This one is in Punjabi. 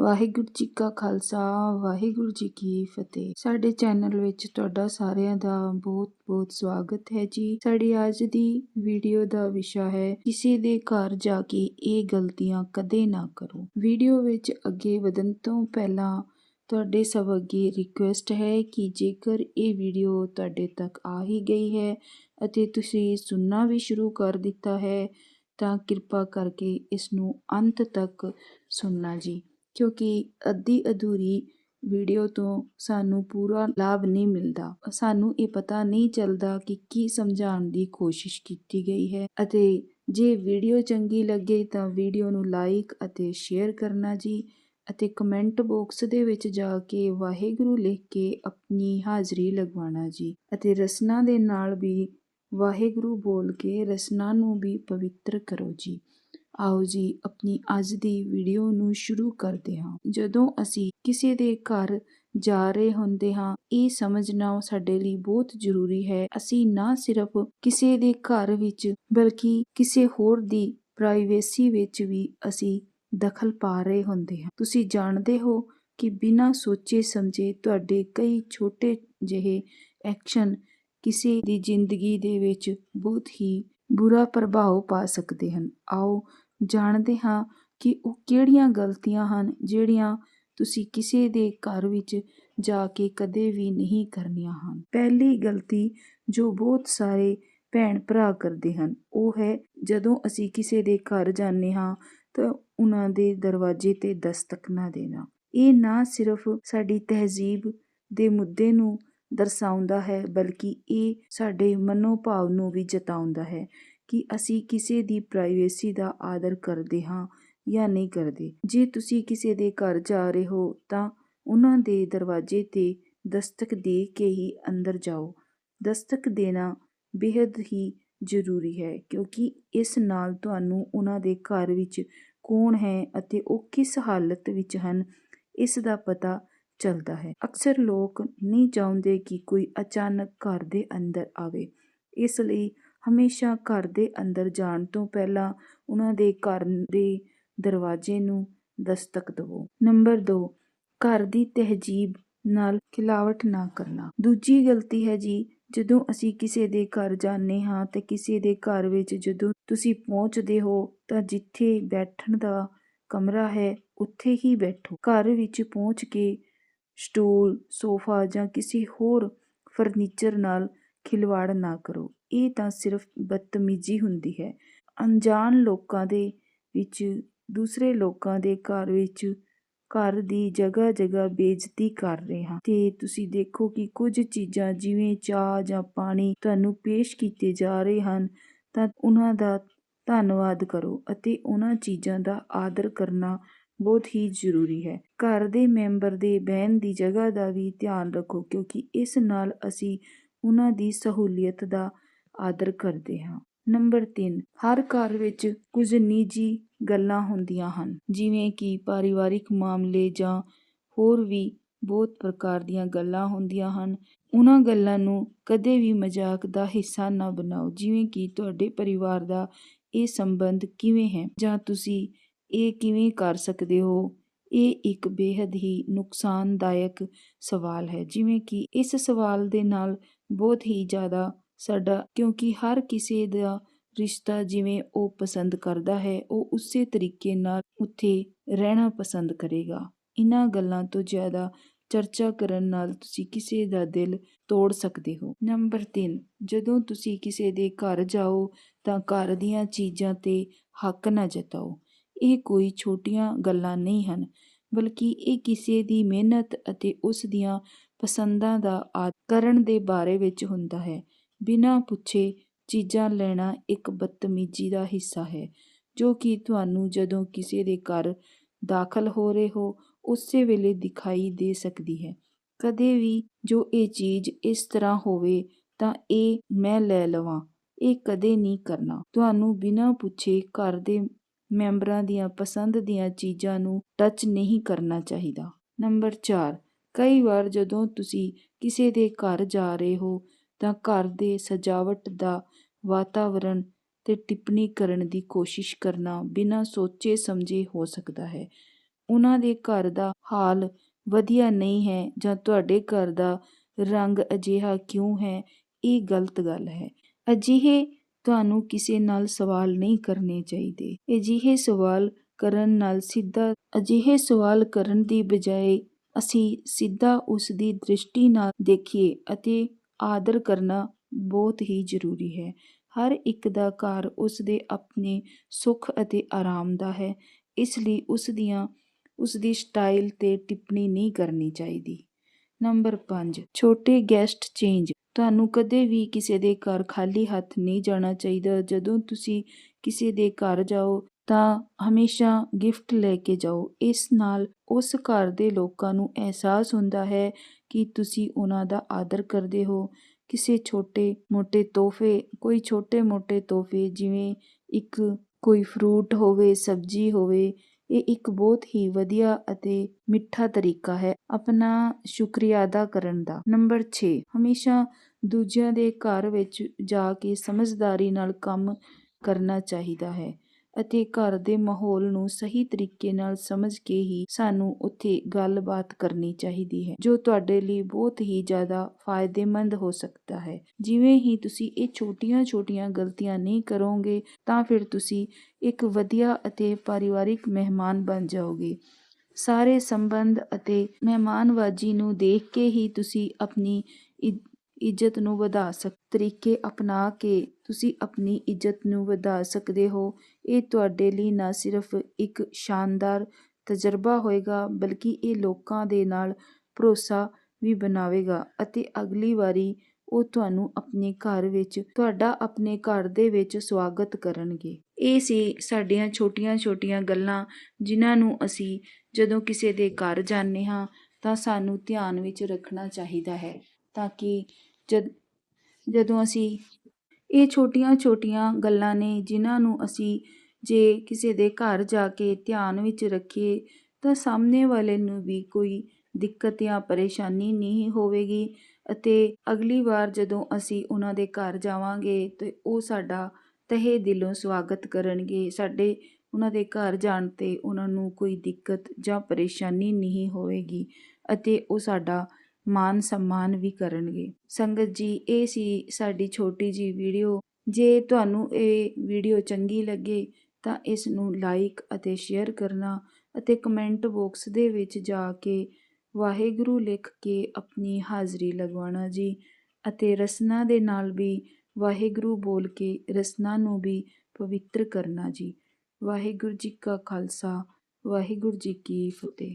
ਵਾਹਿਗੁਰੂ ਜੀ ਕਾ ਖਾਲਸਾ, ਵਾਹਿਗੁਰੂ ਜੀ ਕੀ ਫਤਿਹ। ਸਾਡੇ ਚੈਨਲ ਵਿੱਚ ਤੁਹਾਡਾ ਸਾਰਿਆਂ ਦਾ ਬਹੁਤ ਬਹੁਤ ਸਵਾਗਤ ਹੈ ਜੀ। ਸਾਡੀ ਅੱਜ ਦੀ ਵੀਡੀਓ ਦਾ ਵਿਸ਼ਾ ਹੈ, ਕਿਸੇ ਦੇ ਘਰ ਜਾ ਕੇ ਇਹ ਗਲਤੀਆਂ ਕਦੇ ਨਾ ਕਰੋ। ਵੀਡੀਓ ਵਿੱਚ ਅੱਗੇ ਵਧਣ ਤੋਂ ਪਹਿਲਾਂ ਤੁਹਾਡੇ ਸਭ ਅੱਗੇ ਰਿਕੁਐਸਟ ਹੈ ਕਿ ਜੇਕਰ ਇਹ ਵੀਡੀਓ ਤੁਹਾਡੇ ਤੱਕ ਆ ਹੀ ਗਈ ਹੈ ਅਤੇ ਤੁਸੀਂ ਸੁਣਨਾ ਵੀ ਸ਼ੁਰੂ ਕਰ ਦਿੱਤਾ ਹੈ, ਤਾਂ ਕਿਰਪਾ ਕਰਕੇ ਇਸ ਨੂੰ ਅੰਤ ਤੱਕ ਸੁਣਨਾ ਜੀ। ਕਿਉਂਕਿ ਅੱਧੀ ਅਧੂਰੀ ਵੀਡੀਓ ਤੋਂ ਸਾਨੂੰ ਪੂਰਾ ਲਾਭ ਨਹੀਂ ਮਿਲਦਾ। ਸਾਨੂੰ ਇਹ ਪਤਾ ਨਹੀਂ ਚੱਲਦਾ ਕਿ ਕੀ ਸਮਝਾਉਣ ਦੀ ਕੋਸ਼ਿਸ਼ ਕੀਤੀ ਗਈ ਹੈ ਅਤੇ ਜੇ ਵੀਡੀਓ ਚੰਗੀ ਲੱਗੇ ਤਾਂ ਵੀਡੀਓ ਨੂੰ ਲਾਈਕ ਅਤੇ ਸ਼ੇਅਰ ਕਰਨਾ ਜੀ ਅਤੇ ਕਮੈਂਟ ਬਾਕਸ ਦੇ ਵਿੱਚ ਜਾ ਕੇ ਵਾਹਿਗੁਰੂ ਲਿਖ ਕੇ ਆਪਣੀ ਹਾਜ਼ਰੀ ਲਗਵਾਉਣਾ ਜੀ ਅਤੇ ਰਸਨਾ ਦੇ ਨਾਲ ਵੀ ਵਾਹਿਗੁਰੂ ਬੋਲ ਕੇ ਰਸਨਾ ਨੂੰ ਵੀ ਪਵਿੱਤਰ ਕਰੋ ਜੀ। ਆਓ ਜੀ, ਆਪਣੀ ਅੱਜ ਦੀ ਵੀਡੀਓ ਨੂੰ ਸ਼ੁਰੂ ਕਰਦੇ ਹਾਂ। ਜਦੋਂ ਅਸੀਂ ਕਿਸੇ ਦੇ ਘਰ ਜਾ ਰਹੇ ਹੁੰਦੇ ਹਾਂ, ਇਹ ਸਮਝਣਾ ਸਾਡੇ ਲਈ ਬਹੁਤ ਜ਼ਰੂਰੀ ਹੈ। ਅਸੀਂ ਨਾ ਸਿਰਫ ਕਿਸੇ ਦੇ ਘਰ ਵਿੱਚ, ਬਲਕਿ ਕਿਸੇ ਹੋਰ ਦੀ ਪ੍ਰਾਈਵੇਸੀ ਵਿੱਚ ਵੀ ਅਸੀਂ ਦਖਲ ਪਾ ਰਹੇ ਹੁੰਦੇ ਹਾਂ। ਤੁਸੀਂ ਜਾਣਦੇ ਹੋ ਕਿ ਬਿਨਾਂ ਸੋਚੇ ਸਮਝੇ ਤੁਹਾਡੇ ਕਈ ਛੋਟੇ ਜਿਹੇ ਐਕਸ਼ਨ ਕਿਸੇ ਦੀ ਜ਼ਿੰਦਗੀ ਦੇ ਵਿੱਚ ਬਹੁਤ ਹੀ ਬੁਰਾ ਪ੍ਰਭਾਵ ਪਾ ਸਕਦੇ ਹਨ। ਆਓ ਜਾਣਦੇ ਹਾਂ ਕਿ ਉਹ ਕਿਹੜੀਆਂ ਗਲਤੀਆਂ ਹਨ, ਜਿਹੜੀਆਂ ਤੁਸੀਂ ਕਿਸੇ ਦੇ ਘਰ ਵਿੱਚ ਜਾ ਕੇ ਕਦੇ ਵੀ ਨਹੀਂ ਕਰਨੀਆਂ ਹਨ। ਪਹਿਲੀ ਗਲਤੀ ਜੋ ਬਹੁਤ ਸਾਰੇ ਭੈਣ ਭਰਾ ਕਰਦੇ ਹਨ, ਉਹ ਹੈ ਜਦੋਂ ਅਸੀਂ ਕਿਸੇ ਦੇ ਘਰ ਜਾਂਦੇ ਹਾਂ, ਤਾਂ ਉਹਨਾਂ ਦੇ ਦਰਵਾਜ਼ੇ ਤੇ ਦਸਤਕ ਨਾ ਦੇਣਾ। ਇਹ ਨਾ ਸਿਰਫ ਸਾਡੀ ਤਹਿਜ਼ੀਬ ਦੇ ਮੁੱਦੇ ਨੂੰ ਦਰਸਾਉਂਦਾ ਹੈ, ਬਲਕਿ ਇਹ ਸਾਡੇ ਮਨੋਭਾਵ ਨੂੰ ਵੀ ਜਤਾਉਂਦਾ ਹੈ। ਕਿ ਅਸੀਂ ਕਿਸੇ ਦੀ ਪ੍ਰਾਈਵੇਸੀ ਦਾ ਆਦਰ ਕਰਦੇ ਹਾਂ ਜਾਂ ਨਹੀਂ ਕਰਦੇ। ਜੇ ਤੁਸੀਂ ਕਿਸੇ ਦੇ ਘਰ ਜਾ ਰਹੇ ਹੋ, ਤਾਂ ਉਹਨਾਂ ਦੇ ਦਰਵਾਜ਼ੇ ਤੇ ਦਸਤਕ ਦੇ ਕੇ ਹੀ ਅੰਦਰ ਜਾਓ। ਦਸਤਕ ਦੇਣਾ ਬੇਹੱਦ ਹੀ ਜ਼ਰੂਰੀ ਹੈ, ਕਿਉਂਕਿ ਇਸ ਨਾਲ ਤੁਹਾਨੂੰ ਉਹਨਾਂ ਦੇ ਘਰ ਵਿੱਚ ਕੌਣ ਹੈ ਅਤੇ ਉਹ ਕਿਸ ਹਾਲਤ ਵਿੱਚ ਹਨ, ਇਸ ਦਾ ਪਤਾ ਚੱਲਦਾ ਹੈ। ਅਕਸਰ ਲੋਕ ਨਹੀਂ ਚਾਹੁੰਦੇ ਕਿ ਕੋਈ ਅਚਾਨਕ ਘਰ ਦੇ ਅੰਦਰ ਆਵੇ। ਇਸ ਲਈ ਹਮੇਸ਼ਾ ਘਰ ਦੇ ਅੰਦਰ ਜਾਣ ਤੋਂ ਪਹਿਲਾਂ ਉਹਨਾਂ ਦੇ ਘਰ ਦੇ ਦਰਵਾਜ਼ੇ ਨੂੰ ਦਸਤਕ ਦਿਵੋ। ਨੰਬਰ 2 ਘਰ ਦੀ ਤਹਿਜੀਬ ਨਾਲ ਖਿਲਾਵਟ ਨਾ ਕਰਨਾ। ਦੂਜੀ ਗਲਤੀ ਹੈ ਜੀ, ਜਦੋਂ ਅਸੀਂ ਕਿਸੇ ਦੇ ਘਰ ਜਾਂਦੇ ਹਾਂ ਤੇ ਕਿਸੇ ਦੇ ਘਰ ਵਿੱਚ ਜਦੋਂ ਤੁਸੀਂ ਪਹੁੰਚਦੇ ਹੋ ਤਾਂ ਜਿੱਥੇ ਬੈਠਣ ਦਾ ਕਮਰਾ ਹੈ, ਉੱਥੇ ਹੀ ਬੈਠੋ। ਘਰ ਵਿੱਚ ਪਹੁੰਚ ਕੇ ਸਟੂਲ, ਸੋਫਾ ਜਾਂ ਕਿਸੇ ਹੋਰ ਫਰਨੀਚਰ ਨਾਲ ਖਿਲਵਾੜ ਨਾ ਕਰੋ। ਇਹ ਤਾਂ ਸਿਰਫ ਬਦਤਮੀਜ਼ੀ ਹੁੰਦੀ ਹੈ। ਅਣਜਾਣ ਲੋਕਾਂ ਦੇ ਵਿੱਚ, ਦੂਸਰੇ ਲੋਕਾਂ ਦੇ ਘਰ ਵਿੱਚ ਘਰ ਦੀ ਜਗ੍ਹਾ ਜਗ੍ਹਾ ਬੇਇੱਜ਼ਤੀ ਕਰ ਰਹੇ ਹਾਂ। ਅਤੇ ਤੁਸੀਂ ਦੇਖੋ ਕਿ ਕੁਝ ਚੀਜ਼ਾਂ ਜਿਵੇਂ ਚਾਹ ਜਾਂ ਪਾਣੀ ਤੁਹਾਨੂੰ ਪੇਸ਼ ਕੀਤੇ ਜਾ ਰਹੇ ਹਨ, ਤਾਂ ਉਹਨਾਂ ਦਾ ਧੰਨਵਾਦ ਕਰੋ ਅਤੇ ਉਹਨਾਂ ਚੀਜ਼ਾਂ ਦਾ ਆਦਰ ਕਰਨਾ ਬਹੁਤ ਹੀ ਜ਼ਰੂਰੀ ਹੈ। ਘਰ ਦੇ ਮੈਂਬਰ ਦੇ ਬਹਿਣ ਦੀ ਜਗ੍ਹਾ ਦਾ ਵੀ ਧਿਆਨ ਰੱਖੋ, ਕਿਉਂਕਿ ਇਸ ਨਾਲ ਅਸੀਂ ਉਹਨਾਂ ਦੀ ਸਹੂਲੀਅਤ ਦਾ ਆਦਰ ਕਰਦੇ ਹਾਂ। ਨੰਬਰ 3 ਹਰ ਘਰ ਵਿੱਚ ਕੁਝ ਨਿੱਜੀ ਗੱਲਾਂ ਹੁੰਦੀਆਂ ਹਨ, ਜਿਵੇਂ ਕਿ ਪਰਿਵਾਰਿਕ ਮਾਮਲੇ ਜਾਂ ਹੋਰ ਵੀ ਬਹੁਤ ਪ੍ਰਕਾਰ ਦੀਆਂ ਗੱਲਾਂ ਹੁੰਦੀਆਂ ਹਨ। ਉਹਨਾਂ ਗੱਲਾਂ ਨੂੰ ਕਦੇ ਵੀ ਮਜ਼ਾਕ ਦਾ ਹਿੱਸਾ ਨਾ ਬਣਾਓ, ਜਿਵੇਂ ਕਿ ਤੁਹਾਡੇ ਪਰਿਵਾਰ ਦਾ ਇਹ ਸੰਬੰਧ ਕਿਵੇਂ ਹੈ ਜਾਂ ਤੁਸੀਂ ਇਹ ਕਿਵੇਂ ਕਰ ਸਕਦੇ ਹੋ। ਇਹ ਇੱਕ ਬੇहद ਹੀ ਨੁਕਸਾਨਦਾਇਕ ਸਵਾਲ ਹੈ, ਜਿਵੇਂ ਕਿ ਇਸ ਸਵਾਲ ਦੇ ਨਾਲ ਬਹੁਤ ਹੀ ਜ਼ਿਆਦਾ ਸਾਡਾ, ਕਿਉਂਕਿ ਹਰ ਕਿਸੇ ਦਾ ਰਿਸ਼ਤਾ ਜਿਵੇਂ ਉਹ ਪਸੰਦ ਕਰਦਾ ਹੈ, ਉਹ ਉਸੇ ਤਰੀਕੇ ਨਾਲ ਉੱਥੇ ਰਹਿਣਾ ਪਸੰਦ ਕਰੇਗਾ। ਇਹਨਾਂ ਗੱਲਾਂ ਤੋਂ ਜ਼ਿਆਦਾ ਚਰਚਾ ਕਰਨ ਨਾਲ ਤੁਸੀਂ ਕਿਸੇ ਦਾ ਦਿਲ ਤੋੜ ਸਕਦੇ ਹੋ। ਨੰਬਰ 3 ਜਦੋਂ ਤੁਸੀਂ ਕਿਸੇ ਦੇ ਘਰ ਜਾਓ, ਤਾਂ ਘਰ ਦੀਆਂ ਚੀਜ਼ਾਂ ਤੇ ਹੱਕ ਨਾ ਜਤਾਓ। ਇਹ ਕੋਈ ਛੋਟੀਆਂ ਗੱਲਾਂ ਨਹੀਂ ਹਨ, ਬਲਕਿ ਇਹ ਕਿਸੇ ਦੀ ਮਿਹਨਤ ਅਤੇ ਉਸ ਦੀਆਂ ਪਸੰਦਾਂ ਦਾ ਆਦਰ ਕਰਨ ਦੇ ਬਾਰੇ ਵਿੱਚ ਹੁੰਦਾ ਹੈ। ਬਿਨਾਂ ਪੁੱਛੇ ਚੀਜ਼ਾਂ ਲੈਣਾ ਇੱਕ ਬਦਤਮੀਜ਼ੀ ਦਾ ਹਿੱਸਾ ਹੈ, ਜੋ ਕਿ ਤੁਹਾਨੂੰ ਜਦੋਂ ਕਿਸੇ ਦੇ ਘਰ ਦਾਖਲ ਹੋ ਰਹੇ ਹੋ, ਉਸੇ ਵੇਲੇ ਦਿਖਾਈ ਦੇ ਸਕਦੀ ਹੈ। ਕਦੇ ਵੀ ਜੋ ਇਹ ਚੀਜ਼ ਇਸ ਤਰ੍ਹਾਂ ਹੋਵੇ ਤਾਂ ਇਹ ਮੈਂ ਲੈ ਲਵਾਂ, ਇਹ ਕਦੇ ਨਹੀਂ ਕਰਨਾ। ਤੁਹਾਨੂੰ ਬਿਨਾਂ ਪੁੱਛੇ ਘਰ ਦੇ ਮੈਂਬਰਾਂ ਦੀਆਂ ਪਸੰਦ ਦੀਆਂ ਚੀਜ਼ਾਂ ਨੂੰ ਟੱਚ ਨਹੀਂ ਕਰਨਾ ਚਾਹੀਦਾ। ਨੰਬਰ ਚਾਰ, ਕਈ ਵਾਰ ਜਦੋਂ ਤੁਸੀਂ ਕਿਸੇ ਦੇ ਘਰ ਜਾ ਰਹੇ ਹੋ ਤਾਂ ਘਰ ਦੇ ਸਜਾਵਟ ਦਾ ਵਾਤਾਵਰਣ ਤੇ ਟਿੱਪਣੀ ਕਰਨ ਦੀ ਕੋਸ਼ਿਸ਼ ਕਰਨਾ ਬਿਨਾਂ ਸੋਚੇ ਸਮਝੇ ਹੋ ਸਕਦਾ ਹੈ। ਉਹਨਾਂ ਦੇ ਘਰ ਦਾ ਹਾਲ ਵਧੀਆ ਨਹੀਂ ਹੈ ਜਾਂ ਤੁਹਾਡੇ ਘਰ ਦਾ ਰੰਗ ਅਜਿਹਾ ਕਿਉਂ ਹੈ, ਇਹ ਗਲਤ ਗੱਲ ਹੈ। ਅਜਿਹੇ ਤੁਹਾਨੂੰ ਕਿਸੇ ਨਾਲ ਸਵਾਲ ਨਹੀਂ ਕਰਨੇ ਚਾਹੀਦੇ। ਅਜਿਹੇ ਸਵਾਲ ਕਰਨ ਨਾਲ ਸਿੱਧਾ, ਅਜਿਹੇ ਸਵਾਲ ਕਰਨ ਦੀ ਬਜਾਏ ਅਸੀਂ ਸਿੱਧਾ ਉਸ ਦੀ ਦ੍ਰਿਸ਼ਟੀ ਨਾਲ ਦੇਖੀਏ ਅਤੇ ਆਦਰ ਕਰਨਾ ਬਹੁਤ ਹੀ ਜ਼ਰੂਰੀ ਹੈ। ਹਰ ਇੱਕ ਦਾ ਘਰ ਉਸ ਦੇ ਆਪਣੇ ਸੁੱਖ ਅਤੇ ਆਰਾਮ ਦਾ ਹੈ, ਇਸ ਲਈ ਉਸ ਦੀਆਂ ਉਸ ਦੀ ਸਟਾਈਲ ਤੇ ਟਿੱਪਣੀ ਨਹੀਂ ਕਰਨੀ ਚਾਹੀਦੀ। ਨੰਬਰ 5 ਛੋਟੇ ਗੈਸਟ ਚੇਂਜ। ਤੁਹਾਨੂੰ ਕਦੇ ਵੀ ਕਿਸੇ ਦੇ ਘਰ ਖਾਲੀ ਹੱਥ ਨਹੀਂ ਜਾਣਾ ਚਾਹੀਦਾ। ਜਦੋਂ ਤੁਸੀਂ ਕਿਸੇ ਦੇ ਘਰ ਜਾਓ ਤਾਂ ਹਮੇਸ਼ਾ ਗਿਫਟ ਲੈ ਕੇ ਜਾਓ। ਇਸ ਨਾਲ ਉਸ ਘਰ ਦੇ ਲੋਕਾਂ ਨੂੰ ਅਹਿਸਾਸ ਹੁੰਦਾ ਹੈ ਕਿ ਤੁਸੀਂ ਉਹਨਾਂ ਦਾ ਆਦਰ ਕਰਦੇ ਹੋ। ਕਿਸੇ ਛੋਟੇ ਮੋਟੇ ਤੋਹਫੇ, ਕੋਈ ਛੋਟੇ ਮੋਟੇ ਤੋਹਫੇ, ਜਿਵੇਂ ਇੱਕ ਕੋਈ ਫਰੂਟ ਹੋਵੇ, ਸਬਜ਼ੀ ਹੋਵੇ, ਇਹ ਇੱਕ ਬਹੁਤ ਹੀ ਵਧੀਆ ਅਤੇ ਮਿੱਠਾ ਤਰੀਕਾ ਹੈ ਆਪਣਾ ਸ਼ੁਕਰੀਆ ਅਦਾ ਕਰਨ ਦਾ। ਨੰਬਰ ਛੇ, ਹਮੇਸ਼ਾ ਦੂਜਿਆਂ ਦੇ ਘਰ ਵਿੱਚ ਜਾ ਕੇ ਸਮਝਦਾਰੀ ਨਾਲ ਕੰਮ ਕਰਨਾ ਚਾਹੀਦਾ ਹੈ। ਅਤੇ ਘਰ ਦੇ ਮਾਹੌਲ ਨੂੰ ਸਹੀ ਤਰੀਕੇ ਨਾਲ ਸਮਝ ਕੇ ਹੀ ਸਾਨੂੰ ਉੱਥੇ ਗੱਲਬਾਤ ਕਰਨੀ ਚਾਹੀਦੀ ਹੈ, ਜੋ ਤੁਹਾਡੇ ਲਈ ਬਹੁਤ ਹੀ ਜ਼ਿਆਦਾ ਫਾਇਦੇਮੰਦ ਹੋ ਸਕਦਾ ਹੈ। ਜਿਵੇਂ ਹੀ ਤੁਸੀਂ ਇਹ ਛੋਟੀਆਂ-ਛੋਟੀਆਂ ਗਲਤੀਆਂ ਨਹੀਂ ਕਰੋਗੇ, ਤਾਂ ਫਿਰ ਤੁਸੀਂ ਇੱਕ ਵਧੀਆ ਅਤੇ ਪਰਿਵਾਰਿਕ ਮਹਿਮਾਨ ਬਣ ਜਾਓਗੇ। ਸਾਰੇ ਸੰਬੰਧ ਅਤੇ ਮਹਿਮਾਨਵਾਜੀ ਨੂੰ ਦੇਖ ਕੇ ਹੀ ਤੁਸੀਂ ਆਪਣੀ ਇੱਜ਼ਤ ਨੂੰ ਵਧਾ ਸਕ, ਤਰੀਕੇ ਅਪਣਾ ਕੇ ਤੁਸੀਂ ਆਪਣੀ ਇੱਜ਼ਤ ਨੂੰ ਵਧਾ ਸਕਦੇ ਹੋ। ਇਹ ਤੁਹਾਡੇ ਲਈ ਨਾ ਸਿਰਫ ਇੱਕ ਸ਼ਾਨਦਾਰ ਤਜਰਬਾ ਹੋਏਗਾ, ਬਲਕਿ ਇਹ ਲੋਕਾਂ ਦੇ ਨਾਲ ਭਰੋਸਾ ਵੀ ਬਣਾਵੇਗਾ ਅਤੇ ਅਗਲੀ ਵਾਰੀ ਉਹ ਤੁਹਾਨੂੰ ਆਪਣੇ ਘਰ ਵਿੱਚ, ਤੁਹਾਡਾ ਆਪਣੇ ਘਰ ਦੇ ਵਿੱਚ ਸਵਾਗਤ ਕਰਨਗੇ। ਇਹ ਸੀ ਸਾਡੀਆਂ ਛੋਟੀਆਂ-ਛੋਟੀਆਂ ਗੱਲਾਂ, ਜਿਨ੍ਹਾਂ ਨੂੰ ਅਸੀਂ ਜਦੋਂ ਕਿਸੇ ਦੇ ਘਰ ਜਾਂਦੇ ਹਾਂ ਤਾਂ ਸਾਨੂੰ ਧਿਆਨ ਵਿੱਚ ਰੱਖਣਾ ਚਾਹੀਦਾ ਹੈ। ਤਾਂ ਕਿ ਜਦ, ਜਦੋਂ ਅਸੀਂ ਇਹ ਛੋਟੀਆਂ-ਛੋਟੀਆਂ ਗੱਲਾਂ ਨੇ ਜਿਨ੍ਹਾਂ ਨੂੰ ਅਸੀਂ ਜੇ ਕਿਸੇ ਦੇ ਘਰ ਜਾ ਕੇ ਧਿਆਨ ਵਿੱਚ ਰੱਖੀਏ, ਤਾਂ ਸਾਹਮਣੇ ਵਾਲੇ ਨੂੰ ਵੀ ਕੋਈ ਦਿੱਕਤ ਜਾਂ ਪਰੇਸ਼ਾਨੀ ਨਹੀਂ ਹੋਵੇਗੀ ਅਤੇ ਅਗਲੀ ਵਾਰ ਜਦੋਂ ਅਸੀਂ ਉਹਨਾਂ ਦੇ ਘਰ ਜਾਵਾਂਗੇ, ਤਾਂ ਉਹ ਸਾਡਾ ਤਹਿ ਦਿਲੋਂ ਸਵਾਗਤ ਕਰਨਗੇ। ਸਾਡੇ, ਉਹਨਾਂ ਦੇ ਘਰ ਜਾਣ ਤੇ ਉਹਨਾਂ ਨੂੰ ਕੋਈ ਦਿੱਕਤ ਜਾਂ ਪਰੇਸ਼ਾਨੀ ਨਹੀਂ ਹੋਵੇਗੀ ਅਤੇ ਉਹ ਸਾਡਾ ਮਾਨ ਸਨਮਾਨ ਵੀ ਕਰਨਗੇ। ਸੰਗਤ ਜੀ, ਇਹ ਸੀ ਸਾਡੀ ਛੋਟੀ ਜੀ ਵੀਡੀਓ। ਜੇ ਤੁਹਾਨੂੰ ਇਹ ਵੀਡੀਓ ਚੰਗੀ ਲੱਗੇ ਤਾਂ ਇਸ ਨੂੰ ਲਾਈਕ ਅਤੇ ਸ਼ੇਅਰ ਕਰਨਾ ਅਤੇ ਕਮੈਂਟ ਬਾਕਸ ਦੇ ਵਿੱਚ ਜਾ ਕੇ ਵਾਹਿਗੁਰੂ ਲਿਖ ਕੇ ਆਪਣੀ ਹਾਜ਼ਰੀ ਲਗਵਾਉਣਾ ਜੀ ਅਤੇ ਰਸਨਾ ਦੇ ਨਾਲ ਵੀ ਵਾਹਿਗੁਰੂ ਬੋਲ ਕੇ ਰਸਨਾ ਨੂੰ ਵੀ ਪਵਿੱਤਰ ਕਰਨਾ ਜੀ। ਵਾਹਿਗੁਰੂ ਜੀ ਕਾ ਖਾਲਸਾ, ਵਾਹਿਗੁਰੂ ਜੀ ਕੀ ਫਤਿਹ।